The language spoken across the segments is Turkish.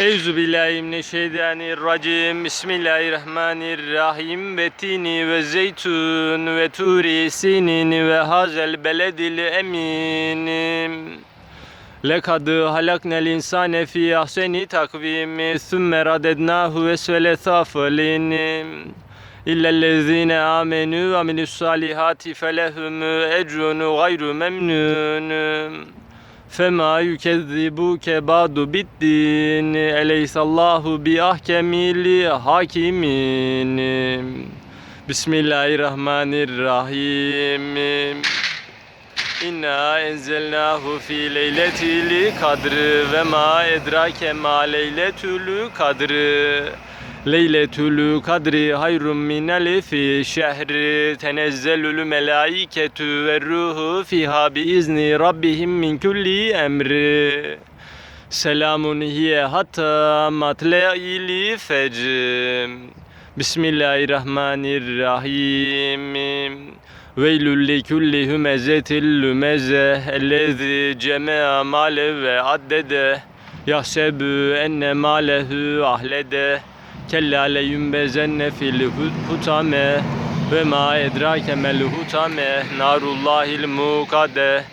Eyzu billahi mineşşeytanirracim. Bismillahirrahmanirrahim. Ve tini ve zeytun ve turi sinin ve hazel beledil eminim. Lekad halaknel insane fi ahseni takvim. Sümme radednahu esfele safilin. İllellezine amenu ve amilus salihati felehum ecrun gayru memnun. Fema yükezzibuke ba'du biddin Eleysallahu bi ahkemil hakimin Bismillahirrahmanirrahim. İnna enzelnahu fi leyletil kadr ve ma edrake ma leyletül kadr Leyletül kadri hayrun min elfi şehri tenezzelül melaiketü ve ruhu fiha bi izni rabbihim min kulli emri. Selamun hiye hatta matle'il fecr. Bismillahirrahmanirrahim. Veylül li kulli hümezetil lümeze ellezî cemea male ve addede. Yahsebu enne malehu ahlede kella leyunbezenne fil hutame ve ma edrake mel hutame. Narullahil mukade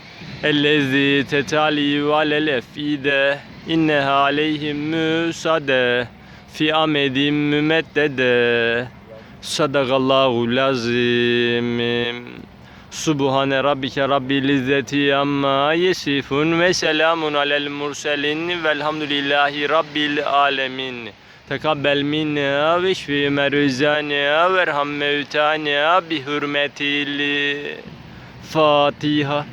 ellezî tetali alel efide inneha aleyhim müsade fi amedim mümeddede. Sadakallahu lazim Subhane rabbike rabbil izzeti amma yesifun ve selamun alel murselin. Velhamdülillahi rabbil alemin. Tekabbel minna ve şfi merzana ve erham mevtana bi hürmetil Fatiha.